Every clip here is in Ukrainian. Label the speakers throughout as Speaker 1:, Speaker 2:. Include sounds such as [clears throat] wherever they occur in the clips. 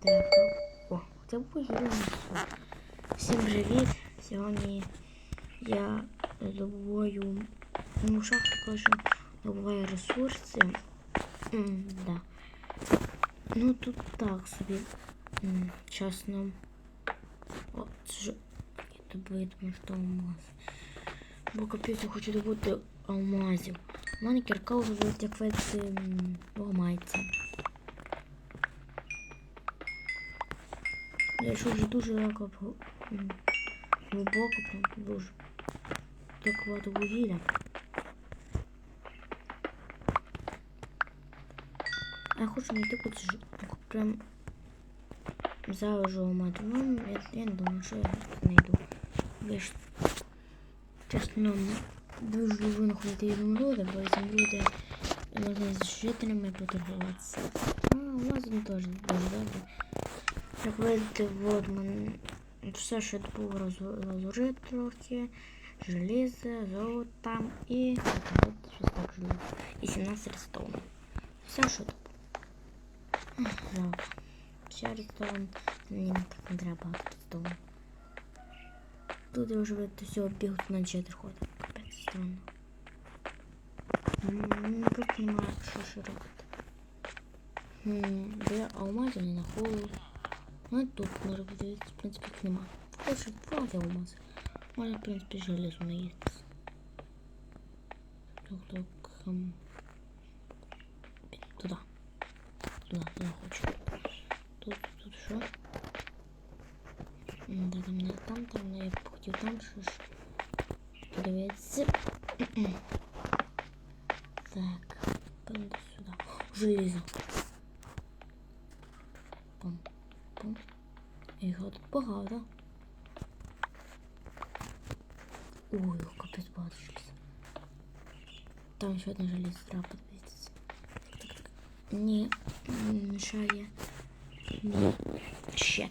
Speaker 1: Так. О, це вугілля. Всім привіт! Сьогодні я добуваю ну, шахту, кажу, добуваю ресурси. М, да. Ну тут так собі. М, чесно. О, це ж тому що алмаз. Бо капець я хочу добути алмазів. У мене кірка вже як м, ламається. Я йшов вже дуже так об- м, глибоко, прям дуже. Так багато вугілля. А я хочу знайти кудись ж- таку прям залежу мати. Ну, я, я не думаю, що я знайду. Я ж чесно дуже люблю знаходити ізумруди, бо ізумруди можна з жителями поторгуватися. А, у вас не теж дуже добре. Як видите, от мен... все, що було роз- розложити трохи, желізо, золото і от щось так желізо. І 17 рестон. Все, що тут. Ах, Жалко. Ще рестон. Мені так не треба багато рестон. Тут я вже видите, все бігуть на 4 ходи. Капець странно. М, Ну, просто немає що ще робити. Хм, де алмазів не знаходжу. Ну, тут може подивитися, в принципі, їх нема. Хоче плати алмаз. Може, в принципі, железо наїстися. Так, так, хм. Туди. Туди, я хочу. Тут, тут що? М, Да, там не там, там, не я б хотів там що ж. Подивитися. [clears throat] Так, пойду сюди. Железо. Його тут багато. Ой, капець багато. Там ще одне железо треба подивитися. Так, так. Ні, м, мішає. Ні. Щет.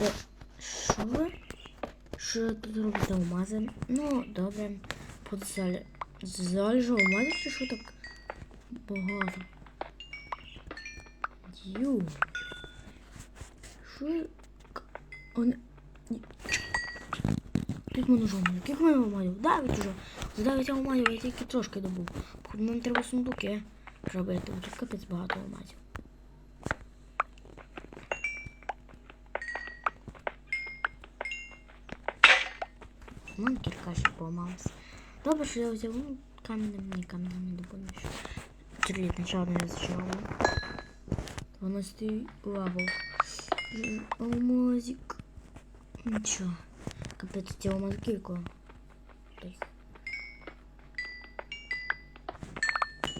Speaker 1: Е, Що? Що тут робите алмази? Ну, добре. Подзалі. Залежу алмази чи що так багато? Ю. Шик. Он... Тут мене жома. Яких мене оманів? Давить уже. За 9 оманів я тільки трошки добу. Походу нам треба сундуки робити. Тут капець багато оманів. Ну, кіркашик поламався. Добре, що я взяв ну, камінь, мені не допоміж. Черліт, нічого не зачарував. 12 лавел. Алмазик. Ничего. Капец, эти алмазики То есть.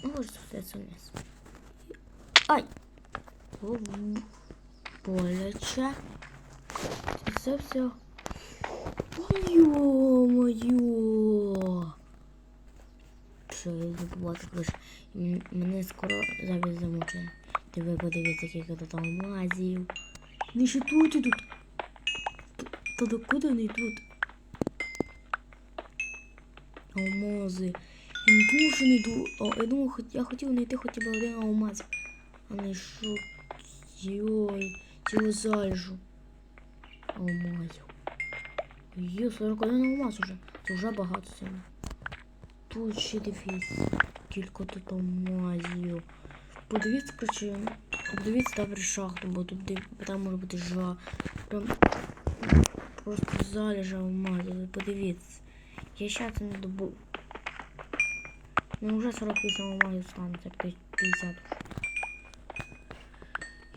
Speaker 1: Ну, Может, остается вниз. Ай! Боляче. Це все. Йо-моё! Що я забула також. Мне скоро завіс замучає. Ти ви подивіться, скільки тут алмазів. Вони ще тут і тут. Та докуди вони тут? Алмази. Я не думав, що знайду. О, я думав, я хотів знайти хоча б один алмаз. А не що. Йой, цілу зальжу. Алмазів. Є, 41 алмаз уже. Це вже багато сильно. Тут ще дивіться. Кілька тут алмазів. Подивіться, коротше, подивіться добре шахту, бо тут там може бути жа. Прям просто залежа алмазів. Подивіться. Я ще це не добув. Ну вже 48 алмазів станеться, 50.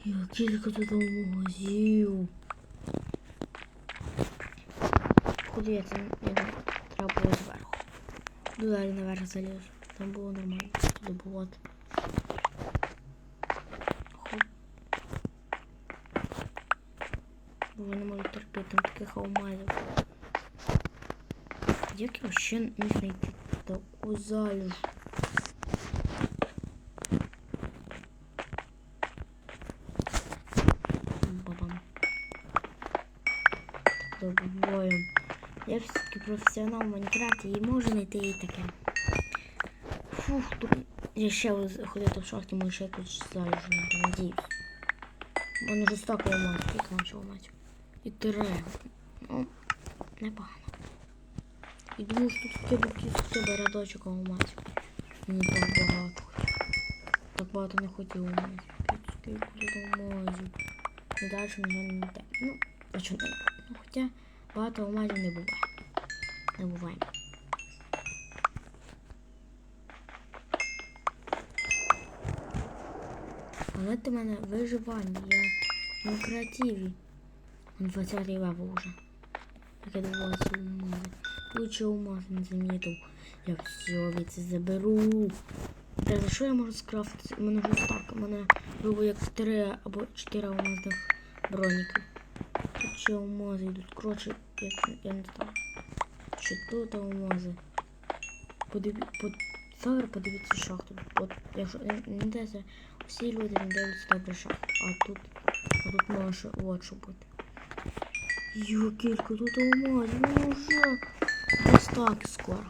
Speaker 1: Я кілька тут алмазів. Куди я це треба було зверху. Далі наверх залізу. Там було нормально. Туди було. Хоп. Бо вони можуть терпіти там таких алмазів. Як я ще міг знайти таку залежу? Бабам. Я все-таки професіонал в Майнкрафті і можу знайти і таке. Фух, тут Я ще ходити в шахті, може ще якусь залежу, надіюсь. У мене вже стак алмаз, скільки нашого алмазів. І три. Ну, непогано. І думаю, що тут був тебе рядочок алмазів. Мені так багато. Так багато не хотів алмазів. Скільки тут алмазів. І далі мені не те. Ну, а чому не? Ну, хоча багато алмазів не буває. Не буває. Але ти мене виживання, я на креативі. Он 20 левел уже. Так я це алмази. Лучше алмаз замітив. Я все це заберу. Та за що я можу скрафтити? У мене вже так, у мене було як 3 або 4 алмазних броніки. Тут ще алмази йдуть. Коротше, я, я не знаю. Що тут алмази. Подиві... Под... Савер подивіться шахту. От, якщо не, дивиться, всі люди не дивляться добре шахту. А тут, а тут може от що бути. Йо, кілька тут алмазів, ну вже десь так скоро.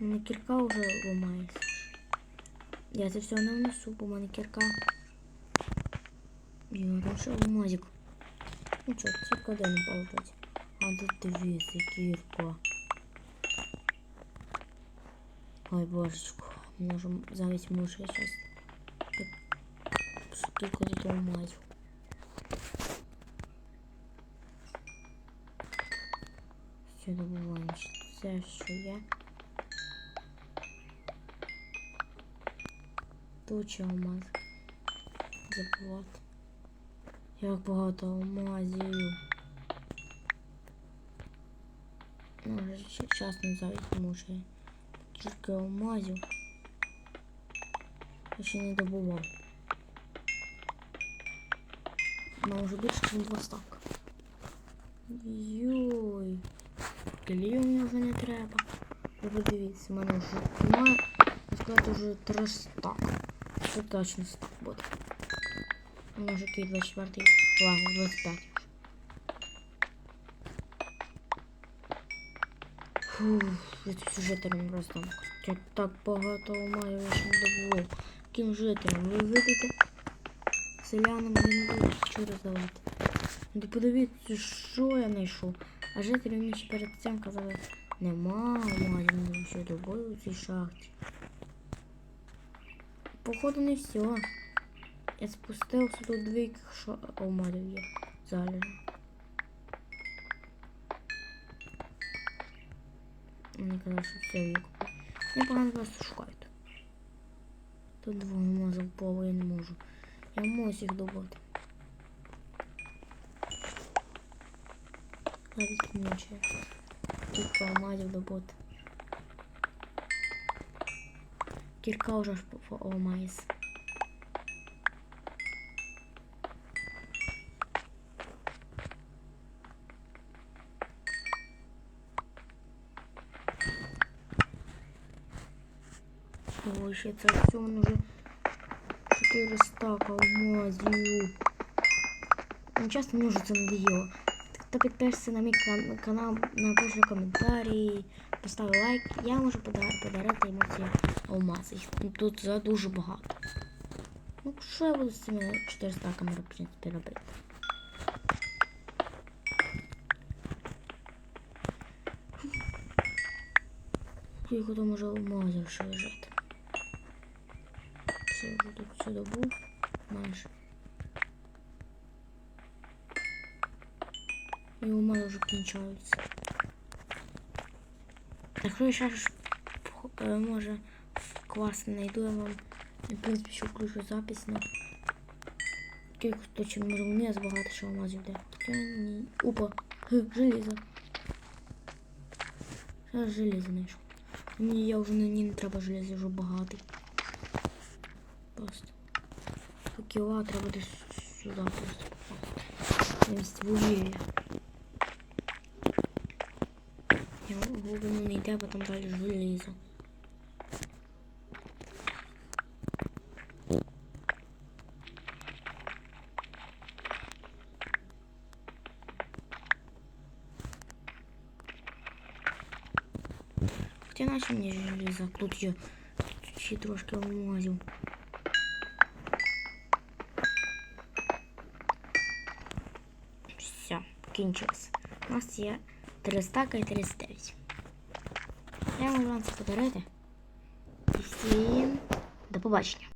Speaker 1: У мене кірка вже ламається. Я це все не внесу, бо в мене кірка. Я лише алмазик. Ну чо, тільки один болтать. А тут дивіться, кірка. Ой, божечко. Може, замість муші. Скільки тут алмазів. Все добуваємо. Все, що є. Ще алмаз. Забувати. Як багато алмазів. Може, час не завіть може. Тільки алмазів. Я ще не добував. Може більше, ніж два стак. Йой. Клею мені вже не треба. Ви подивіться, в мене вже немає. Я сказати вже три стака. Це точно стак буде. У мене вже який 24 лагу, 25 Фух, я тут жителям просто. Я так багато маю, не добув. Яким жителям? Ви видите? Селянам не буду що роздавати. Ну подивіться, що я знайшов. А жителі мені ще перед цим казали, нема не ще добою у цій шахті. Походу не все. Я спустився тут дві що алмазів є. Залежно. Мені казали, що все викупив. Я погано просто шукають. Тут два алмази впало, я не можу. Я можу їх добути. Навіть ніче. Кілька алмазів добути. Кірка вже ж по Алмаз. Ой, все воно вже 4 стака алмазів. Ну, часто мені вже це надоело. Хто підпишеться на мій кан канал, напише коментарі, поставив лайк, я можу подар подарити йому ці алмази. Тут за дуже багато. Ну, що я буду з цими 4 стаками в принципі робити? Скільки там може алмазів ще? Все, вже тут все добув. Майже. У мене вже кінчаються. Якщо я ще ж е, може класно знайду, я вам в принципі ще включу запись, но кілька точно може вниз багато що алмазів йде. Хоча ні. Опа, железо. Зараз железо знайшов. Ні, я вже на ній не треба железо, я вже багатий. А просто. Кіла треба десь сюди просто. Навіть в угілля. Я в глибину не йде, а там далі желізо. Хотя наче мені желізо, тут я ще трошки алмазів. Все, кінчилось. У нас є 3 стака і 39. Я можу вам це подарити. І всім до побачення.